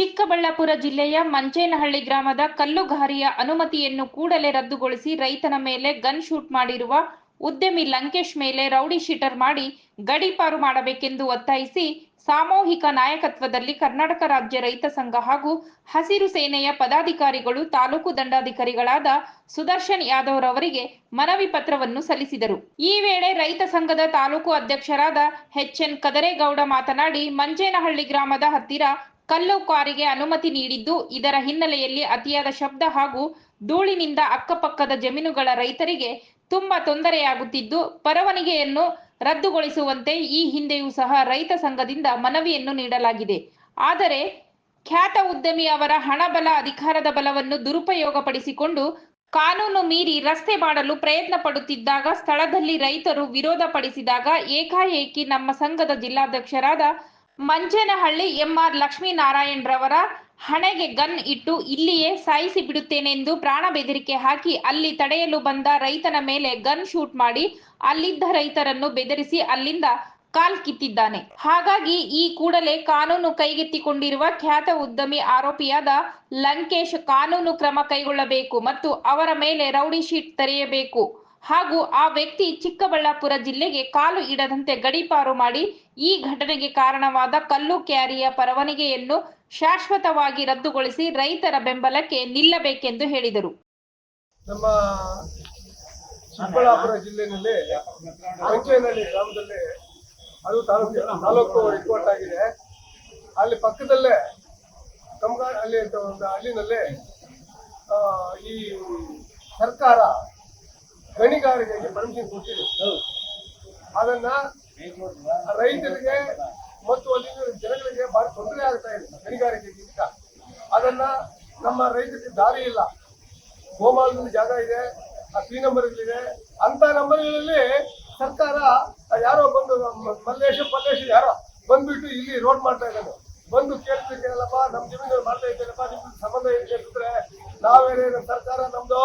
ಚಿಕ್ಕಬಳ್ಳಾಪುರ ಜಿಲ್ಲೆಯ ಮಂಚೇನಹಳ್ಳಿ ಗ್ರಾಮದ ಕಲ್ಲುಗಾರಿಯ ಅನುಮತಿಯನ್ನು ಕೂಡಲೇ ರದ್ದುಗೊಳಿಸಿ ರೈತನ ಮೇಲೆ ಗನ್ ಶೂಟ್ ಮಾಡಿರುವ ಉದ್ಯಮಿ ಲಂಕೇಶ್ ಮೇಲೆ ರೌಡಿ ಶೀಟರ್ ಮಾಡಿ ಗಡೀಪಾರು ಮಾಡಬೇಕೆಂದು ಒತ್ತಾಯಿಸಿ ಸಾಮೂಹಿಕ ನಾಯಕತ್ವದಲ್ಲಿ ಕರ್ನಾಟಕ ರಾಜ್ಯ ರೈತ ಸಂಘ ಹಾಗೂ ಹಸಿರು ಸೇನೆಯ ಪದಾಧಿಕಾರಿಗಳು ತಾಲೂಕು ದಂಡಾಧಿಕಾರಿಗಳಾದ ಸುದರ್ಶನ್ ಯಾದವ್ ರವರಿಗೆ ಮನವಿ ಪತ್ರವನ್ನು ಸಲ್ಲಿಸಿದರು. ಈ ವೇಳೆ ರೈತ ಸಂಘದ ತಾಲೂಕು ಅಧ್ಯಕ್ಷರಾದ ಎಚ್ ಎನ್ ಕದರೇಗೌಡ ಮಾತನಾಡಿ ಮಂಜೇನಹಳ್ಳಿ ಗ್ರಾಮದ ಹತ್ತಿರ ಕಲ್ಲು ಕ್ವಾರಿಗೆ ಅನುಮತಿ ನೀಡಿದ್ದು, ಇದರ ಹಿನ್ನೆಲೆಯಲ್ಲಿ ಅತಿಯಾದ ಶಬ್ದ ಹಾಗೂ ಧೂಳಿನಿಂದ ಅಕ್ಕಪಕ್ಕದ ಜಮೀನುಗಳ ರೈತರಿಗೆ ತುಂಬಾ ತೊಂದರೆಯಾಗುತ್ತಿದ್ದು, ಪರವಾನಗಿಯನ್ನು ರದ್ದುಗೊಳಿಸುವಂತೆ ಈ ಹಿಂದೆಯೂ ಸಹ ರೈತ ಸಂಘದಿಂದ ಮನವಿಯನ್ನು ನೀಡಲಾಗಿದೆ. ಆದರೆ, ಖ್ಯಾತ ಉದ್ಯಮಿ ಅವರ ಹಣಬಲ ಅಧಿಕಾರದ ಬಲವನ್ನು ದುರುಪಯೋಗಪಡಿಸಿಕೊಂಡು ಕಾನೂನು ಮೀರಿ ರಸ್ತೆ ಮಾಡಲು ಪ್ರಯತ್ನ ಪಡುತ್ತಿದ್ದಾಗ, ಸ್ಥಳದಲ್ಲಿ ರೈತರು ವಿರೋಧ ಪಡಿಸಿದಾಗ ಏಕಾಏಕಿ ನಮ್ಮ ಸಂಘದ ಜಿಲ್ಲಾಧ್ಯಕ್ಷರಾದ ಮಂಚೇನಹಳ್ಳಿ ಎಂಆರ್ ಲಕ್ಷ್ಮೀನಾರಾಯಣ್ ರವರ ಹಣೆಗೆ ಗನ್ ಇಟ್ಟು ಇಲ್ಲಿಯೇ ಸಾಯಿಸಿ ಬಿಡುತ್ತೇನೆಂದು ಪ್ರಾಣ ಬೆದರಿಕೆ ಹಾಕಿ ಅಲ್ಲಿ ತಡೆಯಲು ಬಂದ ರೈತನ ಮೇಲೆ ಗನ್ ಶೂಟ್ ಮಾಡಿ ಅಲ್ಲಿದ್ದ ರೈತರನ್ನು ಬೆದರಿಸಿ ಅಲ್ಲಿಂದ ಕಾಲ್ ಕಿತ್ತಿದ್ದಾನೆ. ಹಾಗಾಗಿ ಈ ಕೂಡಲೇ ಕಾನೂನು ಕೈಗೆತ್ತಿಕೊಂಡಿರುವ ಖ್ಯಾತ ಉದ್ಯಮಿ ಆರೋಪಿಯಾದ ಲಂಕೇಶ್ ಕಾನೂನು ಕ್ರಮ ಕೈಗೊಳ್ಳಬೇಕು ಮತ್ತು ಅವರ ಮೇಲೆ ರೌಡಿ ಶೀಟ್ ತೆರೆಯಬೇಕು. ಹಾಗೂ ಆ ವ್ಯಕ್ತಿ ಚಿಕ್ಕಬಳ್ಳಾಪುರ ಜಿಲ್ಲೆಗೆ ಕಾಲು ಇಡದಂತೆ ಗಡೀಪಾರು ಮಾಡಿ ಈ ಘಟನೆಗೆ ಕಾರಣವಾದ ಕಲ್ಲು ಕ್ಯಾರಿಯ ಪರವಾನಗಿಯನ್ನು ಶಾಶ್ವತವಾಗಿ ರದ್ದುಗೊಳಿಸಿ ರೈತರ ಬೆಂಬಲಕ್ಕೆ ನಿಲ್ಲಬೇಕೆಂದು ಹೇಳಿದರು. ನಮ್ಮ ಚಿಕ್ಕಬಳ್ಳಾಪುರ ಜಿಲ್ಲೆಯಲ್ಲಿ ಮಂಚೇನಹಳ್ಳಿ ಗ್ರಾಮದಲ್ಲಿ ಅದು ತಾಲೂಕು ತಾಲೂಕು ಹೆಡ್ಕ್ವಾರ್ಟ್ ಆಗಿದೆ. ಅಲ್ಲಿ ಪಕ್ಕದಲ್ಲೇ ಕಮ್ಗಾ ಅಲ್ಲಿ ಒಂದು ಹಳ್ಳಿನಲ್ಲಿ ಈ ಸರ್ಕಾರ ಗಣಿಗಾರಿಕೆಗೆ ಪರ್ಮಿಷನ್ ಕೊಟ್ಟಿದೆ. ಅದನ್ನ ರೈತರಿಗೆ ಮತ್ತು ಅಲ್ಲಿನ ಜನಗಳಿಗೆ ಬಹಳ ತೊಂದರೆ ಆಗ್ತಾ ಇದೆ ಗಣಿಗಾರಿಕೆಗಿಂತ ಅದನ್ನ ನಮ್ಮ ರೈತರಿಗೆ ದಾರಿ ಇಲ್ಲ. ಗೋಮಾಲ ಜಾಗ ಇದೆ, ಆ ಪಿ ನಂಬರ್ಗಳಿದೆ ಅಂತ ನಂಬರ್ಗಳಲ್ಲಿ ಸರ್ಕಾರ, ಯಾರೋ ಬಂದು ಮಲ್ಲೇಶ ಮಲ್ಲೇಶ ಯಾರೋ ಬಂದ್ಬಿಟ್ಟು ಇಲ್ಲಿ ರೋಡ್ ಮಾಡ್ತಾ ಇದ್ದಾನೆ ಬಂದು ಕೇಳ್ತಿದ್ದೇನಲ್ಲಪ್ಪ ನಮ್ಮ ಜಮೀನಲ್ಲಿ ಮಾಡ್ತಾ ಇದ್ದೇನಪ್ಪ ನಿಮ್ಗೆ ಸಂಬಂಧ ಏನು ಅಂತಂದ್ರೆ ನಾವೇನೇ ಸರ್ಕಾರ ನಮ್ದು.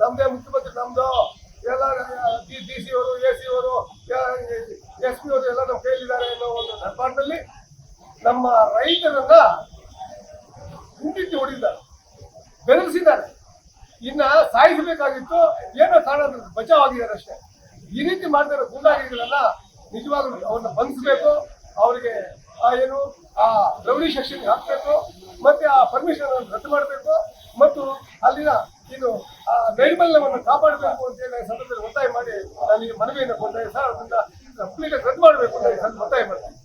ನಮ್ದೇ ಮುಖ್ಯಮಂತ್ರಿ, ನಮ್ದು ಎಲ್ಲ ಡಿ ಸಿ ಅವರು ಎ ಸಿ ಅವರು ಎಸ್ ಪಿ ಅವರು ಎಲ್ಲ ನಮ್ಮ ಕೈಲಿದ್ದಾರೆ ಅನ್ನೋ ಒಂದು ನಿರ್ಮಾಣದಲ್ಲಿ ನಮ್ಮ ರೈತರನ್ನ ಹಿಂದಿಟ್ಟು ಹೊಡಿದ್ದಾರೆ ಬೆದರಿಸಿದ್ದಾರೆ ಇನ್ನ ಸಾಯಿಸಬೇಕಾಗಿತ್ತು, ಏನೋ ಕಾರಣ ಬಚಾವ್ ಆಗಿದ್ದಾರೆ ಅಷ್ಟೇ. ಈ ರೀತಿ ಮಾಡ್ತಾರೆ ಗೂಂಡಾಗಿಗಳನ್ನ ನಿಜವಾಗ್ಲೂ ಅವ್ರನ್ನ ಬಂಧಿಸಬೇಕು, ಅವರಿಗೆ ಆ ಏನು, ಆ ರೌಡಿ ಸೆಕ್ಷನ್ಗೆ ಹಾಕಬೇಕು, ಮತ್ತೆ ಆ ಪರ್ಮಿಷನ್ ರದ್ದು ಮಾಡಬೇಕು, ಮತ್ತು ಅಲ್ಲಿನ ಇದು ನೈರ್ಮಲ್ಯವನ್ನು ಕಾಪಾಡಬೇಕು ಅಂತ ಹೇಳಿ ಸಂದರ್ಭದಲ್ಲಿ ಒತ್ತಾಯ ಮಾಡಿ, ನಾನು ಈ ಮನವಿಯನ್ನು ಕೊಡ್ತಾ ಸರ್, ಅದರಿಂದ ಕಂಪ್ಲೀಟ್ ರದ್ದು ಮಾಡಬೇಕು ಅಂತ ನಾನು ಒತ್ತಾಯ ಮಾಡ್ತೀನಿ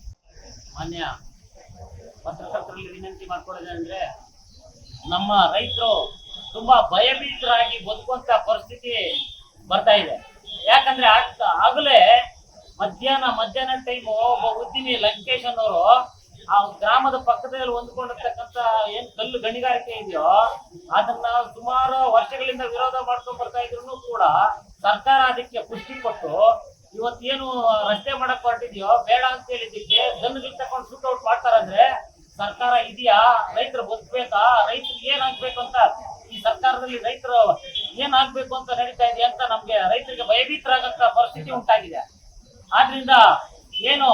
ಮಾನ್ಯ ಪತ್ರಕರ್ತರಲ್ಲಿ ವಿನಂತಿ ಮಾಡ್ಕೊಳ್ಳೋದಂದ್ರೆ, ನಮ್ಮ ರೈತರು ತುಂಬಾ ಭಯಭೀತರಾಗಿ ಬದುಕುವಂತ ಪರಿಸ್ಥಿತಿ ಬರ್ತಾ ಇದೆ. ಯಾಕಂದ್ರೆ ಆಗ- ಆಗಲೇ ಮಧ್ಯಾಹ್ನ ಮಧ್ಯಾಹ್ನ ಟೈಮು ಒಬ್ಬ ಉದ್ದಿಮೆ ಲಂಕೇಶ್ ಅನ್ನೋರು ಆ ಗ್ರಾಮದ ಪಕ್ಕದಲ್ಲಿ ಹೊಂದ್ಕೊಂಡಿರ್ತಕ್ಕಂತ ಏನ್ ಕಲ್ಲು ಗಣಿಗಾರಿಕೆ ಇದೆಯೋ, ಅದನ್ನ ಸುಮಾರು ವರ್ಷಗಳಿಂದ ವಿರೋಧ ಮಾಡ್ಕೊಂಡ್ ಬರ್ತಾ ಇದ್ರು ಕೂಡ ಸರ್ಕಾರ ಅದಕ್ಕೆ ಪುಷ್ಟಿ ಕೊಟ್ಟು ಇವತ್ತೇನು ರಸ್ತೆ ಮಾಡಕ್ ಹೊರಟಿದ್ಯೋ, ಬೇಡ ಅಂತ ಹೇಳಿದ್ದಕ್ಕೆ ಗನ್ಗಳು ತಕೊಂಡು ಶೂಟ್ ಔಟ್ ಮಾಡ್ತಾರಂದ್ರೆ ಸರ್ಕಾರ ಇದೆಯಾ? ರೈತರು ಬದುಕ್ಬೇಕಾ? ರೈತರು ಏನ್ ಆಗ್ಬೇಕು ಅಂತ ಈ ಸರ್ಕಾರದಲ್ಲಿ ರೈತರು ಏನ್ ಆಗ್ಬೇಕು ಅಂತ ನಡೀತಾ ಇದೆ ಅಂತ ನಮ್ಗೆ ರೈತರಿಗೆ ಭಯಭೀತರಾಗಂತ ಪರಿಸ್ಥಿತಿ ಉಂಟಾಗಿದೆ. ಆದ್ರಿಂದ ಏನು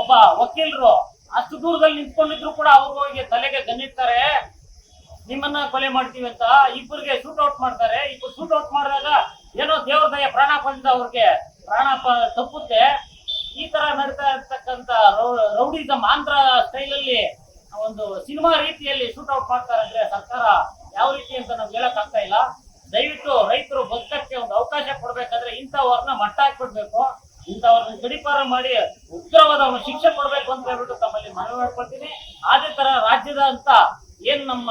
ಒಬ್ಬ ವಕೀಲರು ಅಷ್ಟು ದೂರದಲ್ಲಿ ನಿಂತ್ಕೊಂಡಿದ್ರು ಕೂಡ ಅವ್ರು ಹೋಗಿ ತಲೆಗೆ ಗನ್ನಿಡ್ತಾರೆ ನಿಮ್ಮನ್ನ ಕೊಲೆ ಮಾಡ್ತೀವಿ ಅಂತ ಇಬ್ಬರಿಗೆ ಶೂಟ್ ಔಟ್ ಮಾಡ್ತಾರೆ. ಇಬ್ಬರು ಶೂಟ್ ಔಟ್ ಮಾಡಿದಾಗ ಏನೋ ದೇವ್ರ ದಯ ಪ್ರಾಣ ಬಂದ ಅವ್ರಿಗೆ. ಪ್ರಾಣ ತಪ್ಪುತ್ತೆ. ಈ ತರ ನಡೀತಾ ಇರ್ತಕ್ಕಂತ ರೌಡಿಸಮ್ ಆಂಧ್ರ ಸ್ಟೈಲಲ್ಲಿ ಒಂದು ಸಿನಿಮಾ ರೀತಿಯಲ್ಲಿ ಶೂಟ್ ಔಟ್ ಮಾಡ್ತಾರೆ ಅಂದ್ರೆ ಸರ್ಕಾರ ಯಾವ ರೀತಿ ಅಂತ ನಮ್ಗೆ ಹೇಳಕ್ ಆಗ್ತಾ ಇಲ್ಲ. ದಯವಿಟ್ಟು ರೈತರು ಬದುಕಕ್ಕೆ ಒಂದು ಅವಕಾಶ ಕೊಡ್ಬೇಕಾದ್ರೆ ಇಂಥವ್ರನ್ನ ಮಟ್ಟ ಹಾಕ್ಬಿಡ್ಬೇಕು ಇಂಥವ್ರನ್ನ ಗಡಿಪಾರ ಮಾಡಿ ಉಗ್ರವಾದ ಒಂದು ಶಿಕ್ಷೆ ಕೊಡ್ಬೇಕು ಅಂತ ಹೇಳ್ಬಿಟ್ಟು ಮನವಿ ಅದೇ ತರ ರಾಜ್ಯದ ಅಂತ ಏನ್ ನಮ್ಮ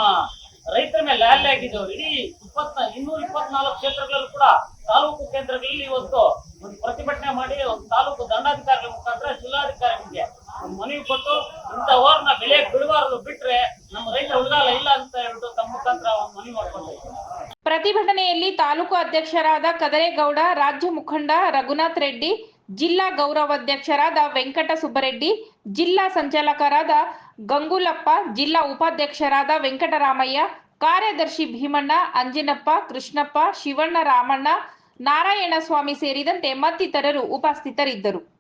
ರೈತರ ಮೇಲೆ ಲ್ಯಾಲಿ ಆಗಿದ್ದು ಇಡೀ ಇಪ್ಪತ್ನ ಇನ್ನೂರ ಇಪ್ಪತ್ನಾಲ್ಕು ಕ್ಷೇತ್ರಗಳಲ್ಲೂ ಕೂಡ ತಾಲೂಕು ಕೇಂದ್ರಗಳಲ್ಲಿ ಇವತ್ತು ಒಂದು ಪ್ರತಿಭಟನೆ ಮಾಡಿ ಒಂದು ತಾಲೂಕು ದಂಡಾಧಿಕಾರಿಗಳ ಮುಖಾಂತರ ಜಿಲ್ಲಾಧಿಕಾರಿಗಳಿಗೆ ಮನವಿ ಕೊಟ್ಟು ಇಂಥವ್ರನ್ನ ಬೆಲೆ ಬಿಡಬಾರದು ಬಿಟ್ರೆ ನಮ್ಮ ರೈತ ಉಳಿದಾಲ ಇಲ್ಲ ಅಂತ ಹೇಳ್ಬಿಟ್ಟು ತಮ್ಮ ಮುಖಾಂತರ ಮನವಿ ಮಾಡ್ಕೊಳ್ತಾ ಪ್ರತಿಭಟನೆಯಲ್ಲಿ ತಾಲೂಕು ಅಧ್ಯಕ್ಷರಾದ ಕದರೇಗೌಡ, ರಾಜ್ಯ ಮುಖಂಡ ರಘುನಾಥ್ ರೆಡ್ಡಿ, ಜಿಲ್ಲಾ ಗೌರವಾಧ್ಯಕ್ಷರಾದ ವೆಂಕಟ ಸುಬ್ಬರೆಡ್ಡಿ ಜಿಲ್ಲಾ ಸಂಚಾಲಕರಾದ ಗಂಗುಲಪ್ಪ, ಜಿಲ್ಲಾ ಉಪಾಧ್ಯಕ್ಷರಾದ ವೆಂಕಟರಾಮಯ್ಯ, ಕಾರ್ಯದರ್ಶಿ ಭೀಮಣ್ಣ, ಅಂಜಿನಪ್ಪ, ಕೃಷ್ಣಪ್ಪ, ಶಿವಣ್ಣ ರಾಮಣ್ಣ, ನಾರಾಯಣಸ್ವಾಮಿ ಸೇರಿದಂತೆ ಮತ್ತಿತರರು ಉಪಸ್ಥಿತರಿದ್ದರು.